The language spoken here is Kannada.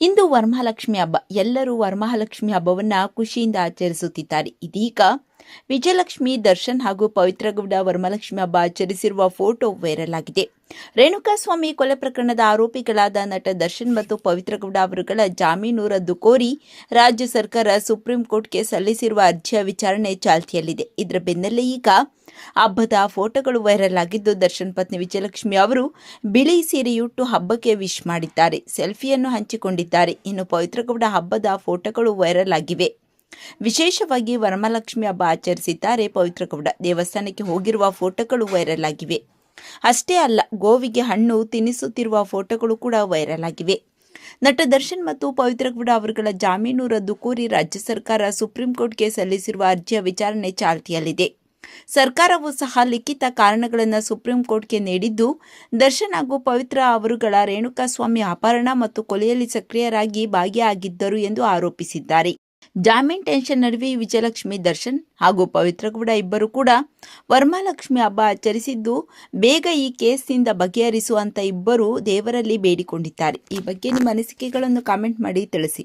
ಇಂದು ವರಮಹಾಲಕ್ಷ್ಮಿ ಹಬ್ಬ. ಎಲ್ಲರೂ ವರಮಹಾಲಕ್ಷ್ಮಿ ಹಬ್ಬವನ್ನ ಖುಷಿಯಿಂದ ಆಚರಿಸುತ್ತಿದ್ದಾರೆ. ಇದೀಗ ವಿಜಯಲಕ್ಷ್ಮಿ ದರ್ಶನ್ ಹಾಗೂ ಪವಿತ್ರಗೌಡ ವರ್ಮಲಕ್ಷ್ಮಿ ಹಬ್ಬ ಆಚರಿಸಿರುವ ಫೋಟೋ ವೈರಲ್ ಆಗಿದೆ. ರೇಣುಕಾಸ್ವಾಮಿ ಕೊಲೆ ಪ್ರಕರಣದ ಆರೋಪಿಗಳಾದ ನಟ ದರ್ಶನ್ ಮತ್ತು ಪವಿತ್ರಗೌಡ ಅವರುಗಳ ಜಾಮೀನು ರದ್ದು ಕೋರಿ ರಾಜ್ಯ ಸರ್ಕಾರ ಸುಪ್ರೀಂ ಕೋರ್ಟ್ಗೆ ಸಲ್ಲಿಸಿರುವ ಅರ್ಜಿಯ ವಿಚಾರಣೆ ಚಾಲ್ತಿಯಲ್ಲಿದೆ. ಇದರ ಬೆನ್ನಲ್ಲೇ ಈಗ ಹಬ್ಬದ ಫೋಟೋಗಳು ವೈರಲ್ ಆಗಿದ್ದು, ದರ್ಶನ್ ಪತ್ನಿ ವಿಜಯಲಕ್ಷ್ಮಿ ಅವರು ಬಿಳಿ ಸೀರೆಯುಟ್ಟು ಹಬ್ಬಕ್ಕೆ ವಿಶ್ ಮಾಡಿದ್ದಾರೆ. ಸೆಲ್ಫಿಯನ್ನು ಹಂಚಿಕೊಂಡಿದ್ದಾರೆ. ಇನ್ನು ಪವಿತ್ರಗೌಡ ಹಬ್ಬದ ಫೋಟೋಗಳು ವೈರಲ್ ಆಗಿವೆ. ವಿಶೇಷವಾಗಿ ವರಮಹಾಲಕ್ಷ್ಮಿ ಹಬ್ಬ ಆಚರಿಸಿದ್ದಾರೆ ಪವಿತ್ರಗೌಡ. ದೇವಸ್ಥಾನಕ್ಕೆ ಹೋಗಿರುವ ಫೋಟೋಗಳು ವೈರಲ್ ಆಗಿವೆ. ಅಷ್ಟೇ ಅಲ್ಲ, ಗೋವಿಗೆ ಹಣ್ಣು ತಿನ್ನಿಸುತ್ತಿರುವ ಫೋಟೋಗಳು ಕೂಡ ವೈರಲ್ ಆಗಿವೆ. ನಟ ದರ್ಶನ್ ಮತ್ತು ಪವಿತ್ರಗೌಡ ಅವರುಗಳ ಜಾಮೀನು ರದ್ದು ಕೋರಿ ರಾಜ್ಯ ಸರ್ಕಾರ ಸುಪ್ರೀಂ ಕೋರ್ಟ್ಗೆ ಸಲ್ಲಿಸಿರುವ ಅರ್ಜಿಯ ವಿಚಾರಣೆ ಚಾಲ್ತಿಯಲ್ಲಿದೆ. ಸರ್ಕಾರವು ಸಹ ಲಿಖಿತ ಕಾರಣಗಳನ್ನು ಸುಪ್ರೀಂ ಕೋರ್ಟ್ಗೆ ನೀಡಿದ್ದು, ದರ್ಶನ್ ಹಾಗೂ ಪವಿತ್ರ ಅವರುಗಳ ರೇಣುಕಾಸ್ವಾಮಿ ಅಪಹರಣ ಮತ್ತು ಕೊಲೆಯಲ್ಲಿ ಸಕ್ರಿಯರಾಗಿ ಭಾಗಿಯಾಗಿದ್ದರು ಎಂದು ಆರೋಪಿಸಿದ್ದಾರೆ. ಜಾಮೀನ್ ಟೆನ್ಷನ್ ನಡುವೆ ವಿಜಯಲಕ್ಷ್ಮಿ ದರ್ಶನ್ ಹಾಗೂ ಪವಿತ್ರಗೌಡ ಇಬ್ಬರು ಕೂಡ ವರ್ಮಾಲಕ್ಷ್ಮಿ ಹಬ್ಬ ಆಚರಿಸಿದ್ದು, ಬೇಗ ಈ ಕೇಸ್ನಿಂದ ಬಗೆಹರಿಸುವಂತ ಇಬ್ಬರು ದೇವರಲ್ಲಿ ಬೇಡಿಕೊಂಡಿದ್ದಾರೆ. ಈ ಬಗ್ಗೆ ನಿಮ್ಮ ಅನಿಸಿಕೆಗಳನ್ನು ಕಾಮೆಂಟ್ ಮಾಡಿ ತಿಳಿಸಿ.